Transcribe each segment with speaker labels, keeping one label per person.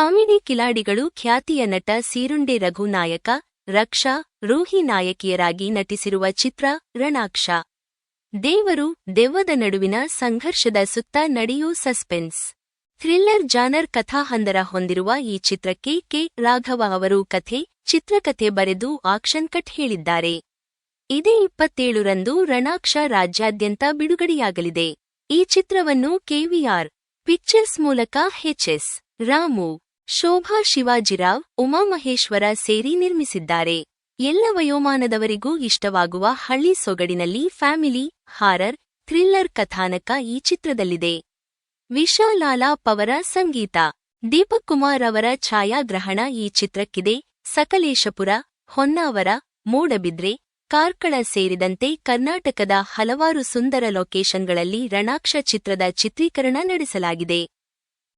Speaker 1: Comedy ಕಿಲಾಡಿಗಳು ಖ್ಯಾತಿಯ ನಟ ಸೀರುಂಡೆ ರಘು ನಾಯಕ ರಕ್ಷಾ, ರೂಹಿ ನಾಯಕಿಯರಾಗಿ ನಟಿಸಿರುವ ಚಿತ್ರ ರಣಾಕ್ಷ. ದೇವರು ದೆವ್ವದ ನಡುವಿನ ಸಂಘರ್ಷದ ಸುತ್ತ ನಡೆಯೂ ಸಸ್ಪೆನ್ಸ್. ಥ್ರಿಲ್ಲರ್ ಜಾನರ್ ಕಥಾಹಂದರ ಹೊಂದಿರುವ ಈ ಚಿತ್ರಕ್ಕೆ ಕೆ. ರಾಘವ ಅವರು ಕಥೆ, ಚಿತ್ರಕಥೆ ಬರೆದು ಆಕ್ಷನ್ ಕಟ್ ಹೇಳಿದ್ದಾರೆ. ಇದೇ ಇಪ್ಪತ್ತೇಳರಂದು ರಣಾಕ್ಷ ರಾಜ್ಯಾದ್ಯಂತ ಬಿಡುಗಡೆಯಾಗಲಿದೆ. ಈ ಚಿತ್ರವನ್ನು ಕೆವಿಆರ್ ಪಿಕ್ಚರ್ಸ್ ಮೂಲಕ ಹೆಚ್ಎಸ್ ರಾಮು ಶೋಭಾ ಶಿವಾಜಿರಾವ್, ಉಮಾಮಹೇಶ್ವರ ಸೇರಿ ನಿರ್ಮಿಸಿದ್ದಾರೆ. ಎಲ್ಲ ವಯೋಮಾನದವರಿಗೂ ಇಷ್ಟವಾಗುವ ಹಳ್ಳಿ ಸೊಗಡಿನಲ್ಲಿ ಫ್ಯಾಮಿಲಿ, ಹಾರರ್, ಥ್ರಿಲ್ಲರ್ ಕಥಾನಕ ಈ ಚಿತ್ರದಲ್ಲಿದೆ. ವಿಶಾಲಾಲಾಪ್ ಪವರ ಸಂಗೀತ. ದೀಪಕ್ ಕುಮಾರ್ ಅವರ ಛಾಯಾಗ್ರಹಣ ಈ ಚಿತ್ರಕ್ಕಿದೆ. ಸಕಲೇಶಪುರ, ಹೊನ್ನಾವರ, ಮೂಡಬಿದ್ರೆ, ಕಾರ್ಕಳ ಸೇರಿದಂತೆ ಕರ್ನಾಟಕದ ಹಲವಾರು ಸುಂದರ ಲೊಕೇಶನ್ಗಳಲ್ಲಿ ರಣಾಕ್ಷ ಚಿತ್ರದ ಚಿತ್ರೀಕರಣ ನಡೆಸಲಾಗಿದೆ.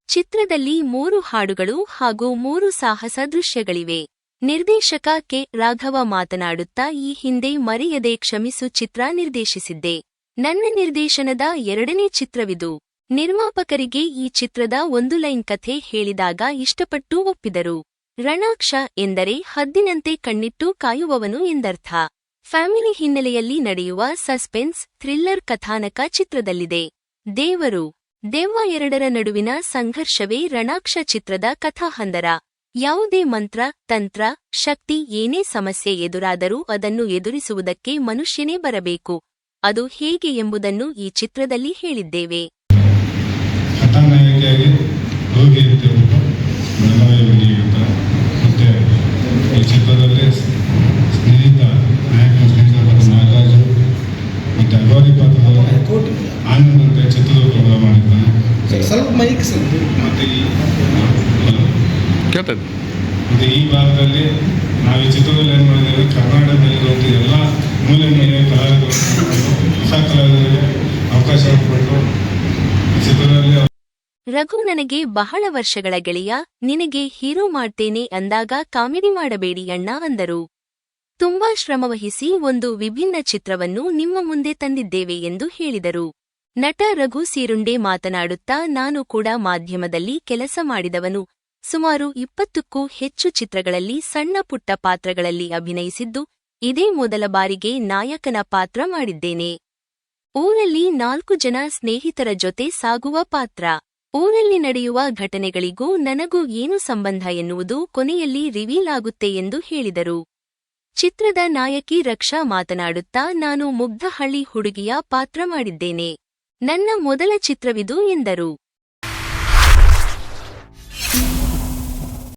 Speaker 1: ಚಿತ್ರದಲ್ಲಿ ಮೂರು ಹಾಡುಗಳು ಹಾಗೂ ಮೂರು ಸಾಹಸ ದೃಶ್ಯಗಳಿವೆ. ನಿರ್ದೇಶಕ ಕೆ. ರಾಘವ ಮಾತನಾಡುತ್ತಾ ಈ ಹಿಂದೆ ಮರೆಯದೆ ಕ್ಷಮಿಸು ಚಿತ್ರ ನಿರ್ದೇಶಿಸಿದ್ದೆ. ನನ್ನ ನಿರ್ದೇಶನದ ಎರಡನೇ ಚಿತ್ರವಿದು. ನಿರ್ಮಾಪಕರಿಗೆ ಈ ಚಿತ್ರದ ಒಂದು ಲೈನ್ ಕಥೆ ಹೇಳಿದಾಗ ಇಷ್ಟಪಟ್ಟು ಒಪ್ಪಿದರು. ರಣಾಕ್ಷ ಎಂದರೆ ಹದ್ದಿನಂತೆ ಕಣ್ಣಿಟ್ಟು ಕಾಯುವವನು ಎಂದರ್ಥ. ಫ್ಯಾಮಿಲಿ ಹಿನ್ನೆಲೆಯಲ್ಲಿ ನಡೆಯುವ ಸಸ್ಪೆನ್ಸ್ ಥ್ರಿಲ್ಲರ್ ಕಥಾನಕ ಚಿತ್ರದಲ್ಲಿದೆ. ದೇವರು ದೆವ್ವ ಎರಡರ ನಡುವಿನ ಸಂಘರ್ಷವೇ ರಣಾಕ್ಷ ಚಿತ್ರದ ಕಥಾಹಂದರ. ಯಾವುದೇ ಮಂತ್ರ, ತಂತ್ರ, ಶಕ್ತಿ ಏನೇ ಸಮಸ್ಯೆ ಎದುರಾದರೂ ಅದನ್ನು ಎದುರಿಸುವುದಕ್ಕೆ ಮನುಷ್ಯನೇ ಬರಬೇಕು. ಅದು ಹೇಗೆ ಎಂಬುದನ್ನು ಈ ಚಿತ್ರದಲ್ಲಿ ಹೇಳಿದ್ದೇವೆ.
Speaker 2: ಸ್ನೇಹಿತ ನಾಗರಾಜು ಮತ್ತು ಆನಂದ್ ಚಿತ್ರದುರ್ಗ ಮಾಡಿದ್ದಾನೆ
Speaker 3: ಸ್ವಲ್ಪ ಮೈಕ್ ಸ್ವಲ್ಪ
Speaker 2: ಮತ್ತು ಈ
Speaker 4: ಕೇಳ್ತದೆ
Speaker 2: ಮತ್ತು ಈ ಭಾಗದಲ್ಲಿ ನಾವು ಈ ಚಿತ್ರದಲ್ಲಿ ಏನು ಮಾಡಿದ್ದೇವೆ? ಕರ್ನಾಟಕದಲ್ಲಿರುವಂಥ ಎಲ್ಲ ಮೂಲೆ ಮೂಲೆ ಕಲಾವಿದರು ಹೊಸ ಕಲಾವಿದರಿಗೆ ಅವಕಾಶ ಕೊಟ್ಟು ಈ ಚಿತ್ರದಲ್ಲಿ
Speaker 1: ರಘು ನನಗೆ ಬಹಳ ವರ್ಷಗಳ ಗೆಳೆಯ ನಿನಗೆ ಹೀರೋ ಮಾಡ್ತೇನೆ ಅಂದಾಗ ಕಾಮಿಡಿ ಮಾಡಬೇಡಿ ಅಣ್ಣ ಅಂದರು. ತುಂಬಾ ಶ್ರಮವಹಿಸಿ ಒಂದು ವಿಭಿನ್ನ ಚಿತ್ರವನ್ನು ನಿಮ್ಮ ಮುಂದೆ ತಂದಿದ್ದೇವೆ ಎಂದು ಹೇಳಿದರು. ನಟ ರಘು ಸೀರುಂಡೆ ಮಾತನಾಡುತ್ತಾ ನಾನು ಕೂಡ ಮಾಧ್ಯಮದಲ್ಲಿ ಕೆಲಸ ಮಾಡಿದವನು. ಸುಮಾರು ಇಪ್ಪತ್ತಕ್ಕೂ ಹೆಚ್ಚು ಚಿತ್ರಗಳಲ್ಲಿ ಸಣ್ಣ ಪುಟ್ಟ ಪಾತ್ರಗಳಲ್ಲಿ ಅಭಿನಯಿಸಿದ್ದು, ಇದೇ ಮೊದಲ ಬಾರಿಗೆ ನಾಯಕನ ಪಾತ್ರ ಮಾಡಿದ್ದೇನೆ. ಊರಲ್ಲಿ ನಾಲ್ಕು ಜನ ಸ್ನೇಹಿತರ ಜೊತೆ ಸಾಗುವ ಪಾತ್ರ. ಊರಲ್ಲಿ ನಡೆಯುವ ಘಟನೆಗಳಿಗೂ ನನಗೂ ಏನು ಸಂಬಂಧ ಎನ್ನುವುದು ಕೊನೆಯಲ್ಲಿ ರಿವೀಲ್ ಆಗುತ್ತೆ ಎಂದು ಹೇಳಿದರು. ಚಿತ್ರದ ನಾಯಕಿ ರಕ್ಷಾ ಮಾತನಾಡುತ್ತಾ, ನಾನು ಮುಗ್ಧಹಳ್ಳಿ ಹುಡುಗಿಯ ಪಾತ್ರ ಮಾಡಿದ್ದೇನೆ. ನನ್ನ ಮೊದಲ ಚಿತ್ರವಿದು ಎಂದರು.